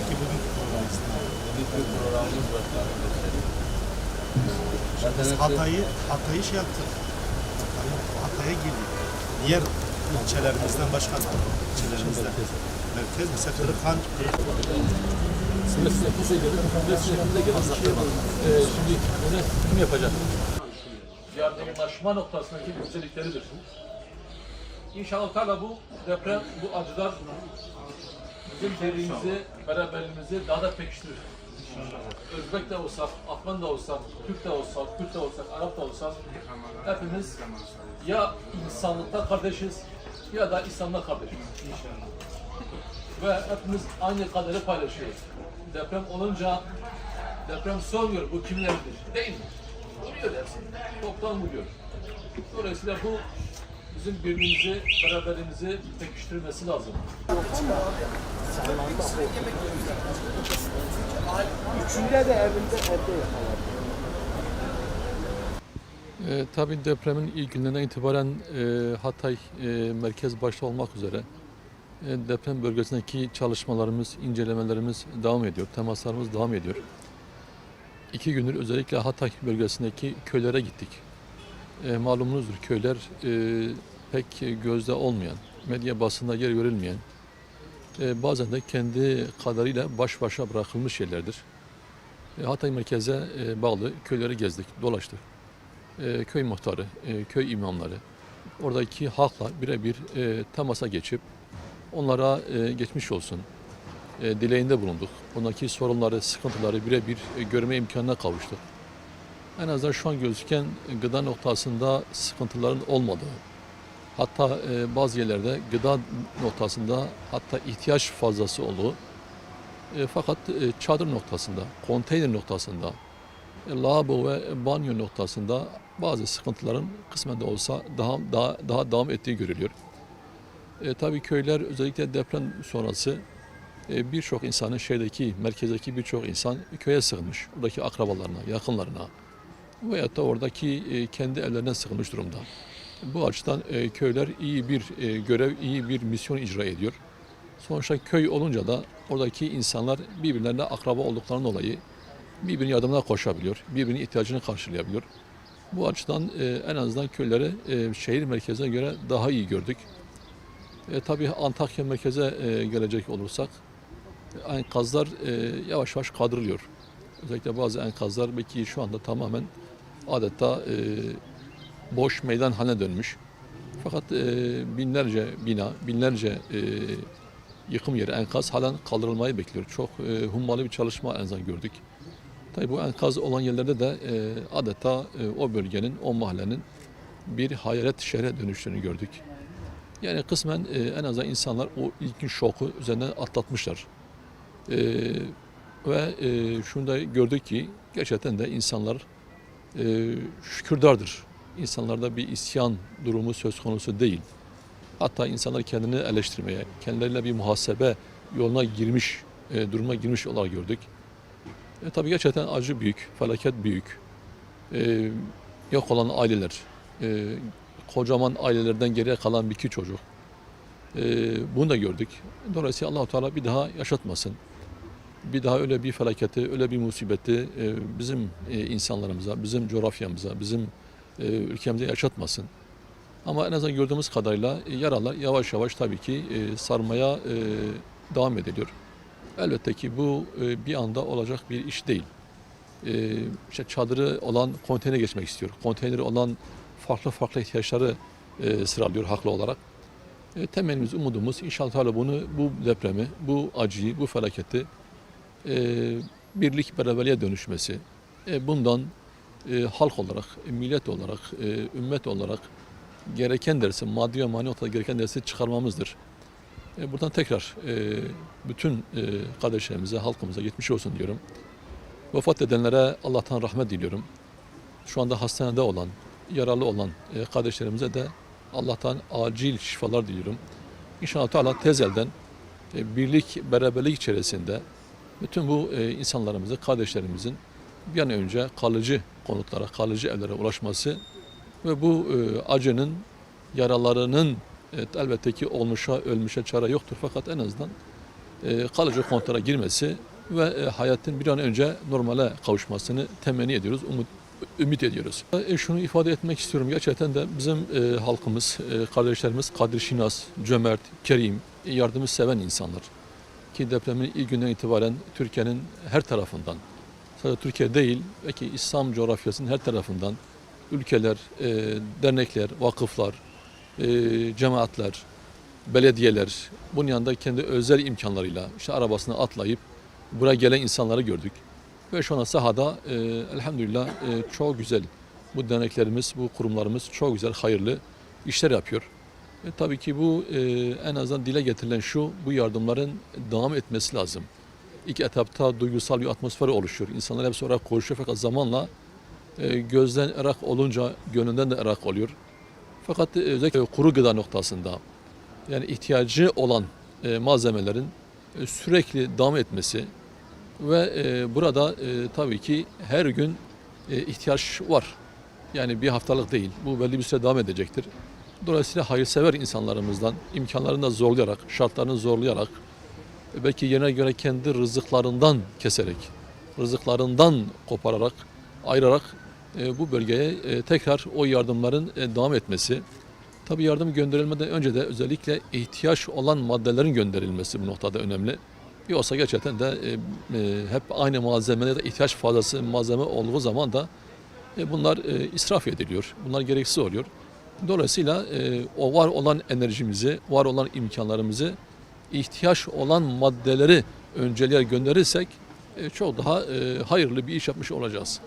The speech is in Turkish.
Peki ne? Bugünkü programımız var arkadaşlar. Biz Hatay'ı, Hatay'ı şey yaptık. Hatay'a, Hatay'a girdik. Diğer ilçelerimizden başka ilçelerimizden. Merkez mesela Kırıkhan, şimdi bunu kim yapacak? Yardımlaşma noktasındaki güzellikleridir. İnşallah Teala bu deprem, bu acılar bizim birliğimizi, beraberliğimizi daha da pekiştirir. Özbek de olsak, Afgan da olsak, Türk de olsak, Kürt de olsak, Arap da olsak hepimiz ya insanlıkta kardeşiz ya da İslam'da kardeşiz. Ve hepimiz aynı kaderi paylaşıyoruz. Deprem olunca deprem sormuyor bu kimlerdir değil mi? Vuruyor hepsi. Toptan vuruyor. Dolayısıyla bu bizim birliğimizi, beraberliğimizi pekiştirmesi lazım. Üçünde de evinde evde. E, tabii depremin ilk günlerinden itibaren e, Hatay e, merkez başta olmak üzere e, deprem bölgesindeki çalışmalarımız, incelemelerimiz devam ediyor, temaslarımız devam ediyor. İki gündür özellikle Hatay bölgesindeki köylere gittik. E, malumunuzdur köyler e, pek gözde olmayan, medya basında yer verilmeyen, e, bazen de kendi kadarıyla baş başa bırakılmış yerlerdir. E, Hatay merkeze e, bağlı köyleri gezdik, dolaştık e, köy muhtarı, e, köy imamları oradaki halkla birebir e, temasa geçip onlara e, geçmiş olsun e, dileğinde bulunduk. Ondaki sorunları, sıkıntıları birebir e, görme imkanına kavuştuk. En azından şu an gözüken gıda noktasında sıkıntıların olmadığı, hatta e, bazı yerlerde gıda noktasında hatta ihtiyaç fazlası olduğu, e, fakat e, çadır noktasında, konteyner noktasında, e, lavabo ve banyo noktasında bazı sıkıntıların kısmen de olsa daha daha daha devam ettiği görülüyor. E, tabii köyler özellikle deprem sonrası e, birçok insanın şehirdeki, merkezdeki birçok insan köye sığınmış. Oradaki akrabalarına, yakınlarına veyahut da oradaki e, kendi evlerine sığınmış durumda. Bu açıdan e, köyler iyi bir e, görev, iyi bir misyon icra ediyor. Sonuçta köy olunca da oradaki insanlar birbirlerine akraba olduklarından dolayı birbirinin yardımına koşabiliyor, birbirinin ihtiyacını karşılayabiliyor. Bu açıdan en azından köyleri e, şehir merkezine göre daha iyi gördük. E, tabii Antakya merkeze gelecek olursak enkazlar yavaş yavaş kaldırılıyor. Özellikle bazı enkazlar belki şu anda tamamen adeta e, boş meydan haline dönmüş. Fakat e, binlerce bina, binlerce e, yıkım yeri enkaz halen kaldırılmayı bekliyor. Çok e, hummalı bir çalışma en azından gördük. Tabii bu enkaz olan yerlerde de e, adeta e, o bölgenin, o mahallenin bir hayalet şehre dönüştüğünü gördük. Yani kısmen e, en azından insanlar o ilkin şoku üzerinden atlatmışlar. E, ve e, şunu da gördük ki gerçekten de insanlar e, şükürdardır. İnsanlarda bir isyan durumu söz konusu değil. Hatta insanlar kendini eleştirmeye, kendilerine bir muhasebe yoluna girmiş, e, duruma girmiş olarak gördük. E, tabii gerçekten acı büyük, felaket büyük. E, yok olan aileler, e, kocaman ailelerden geriye kalan bir iki çocuk. E, bunu da gördük. Dolayısıyla Allahu Teala bir daha yaşatmasın. Bir daha öyle bir felaketi, öyle bir musibeti e, bizim e, insanlarımıza, bizim coğrafyamıza, bizim e, ülkemize yaşatmasın. Ama en azından gördüğümüz kadarıyla yaralar yavaş yavaş tabii ki sarmaya devam ediliyor. Elbette ki bu bir anda olacak bir iş değil. İşte çadırı olan konteyner geçmek istiyor. Konteyneri olan farklı farklı ihtiyaçları sıralıyor haklı olarak. Temennimiz, umudumuz inşallah bunu, bu depremi, bu acıyı, bu felaketi birlik beraberliğe dönüşmesi, e, bundan e, halk olarak, e, millet olarak, e, ümmet olarak gereken dersi, maddi ve manevi ortada gereken dersi çıkarmamızdır. E, buradan tekrar e, bütün e, kardeşlerimize, halkımıza geçmiş olsun diyorum. Vefat edenlere Allah'tan rahmet diliyorum. Şu anda hastanede olan, yaralı olan e, kardeşlerimize de Allah'tan acil şifalar diliyorum. İnşallah Teala tez elden e, birlik, beraberlik içerisinde bütün bu e, insanlarımızı, kardeşlerimizin bir an önce kalıcı konutlara, kalıcı evlere ulaşması ve bu e, acının, yaralarının evet, elbette ki olmuşa, ölmüşe çare yoktur. Fakat en azından e, kalıcı konutlara girmesi ve e, hayatın bir an önce normale kavuşmasını temenni ediyoruz, umut ümit ediyoruz. E, şunu ifade etmek istiyorum. Gerçekten de bizim e, halkımız, e, kardeşlerimiz kadir şinas, cömert, kerim, yardımı seven insanlar. Ki depremin ilk günden itibaren Türkiye'nin her tarafından, sadece Türkiye değil, belki İslam coğrafyasının her tarafından ülkeler, e, dernekler, vakıflar, e, cemaatler, belediyeler, bunun yanında kendi özel imkanlarıyla işte arabasına atlayıp buraya gelen insanları gördük. Ve şu an sahada e, elhamdülillah e, çok güzel bu derneklerimiz, bu kurumlarımız çok güzel, hayırlı işler yapıyor. E, tabii ki bu e, en azından dile getirilen şu, bu yardımların devam etmesi lazım. İlk etapta duygusal bir atmosfer oluşuyor. İnsanlar hepsi olarak konuşuyor fakat zamanla e, gözden ırak olunca gönlünden de ırak oluyor. Fakat e, özellikle kuru gıda noktasında yani ihtiyacı olan e, malzemelerin e, sürekli devam etmesi ve e, burada e, tabii ki her gün e, ihtiyaç var. Yani bir haftalık değil. Bu belli bir süre devam edecektir. Dolayısıyla hayırsever insanlarımızdan imkanlarını da zorlayarak, şartlarını zorlayarak belki yerine göre kendi rızıklarından keserek, rızıklarından kopararak, ayırarak e, bu bölgeye e, tekrar o yardımların e, devam etmesi, Tabii yardım gönderilmeden önce de özellikle ihtiyaç olan maddelerin gönderilmesi bu noktada önemli. Yoksa gerçekten de e, e, hep aynı malzemede de ihtiyaç fazlası malzeme olduğu zaman da e, bunlar e, israf ediliyor. Bunlar gereksiz oluyor. Dolayısıyla e, o var olan enerjimizi, var olan imkanlarımızı ihtiyaç olan maddeleri önceliğe gönderirsek e, çok daha e, hayırlı bir iş yapmış olacağız.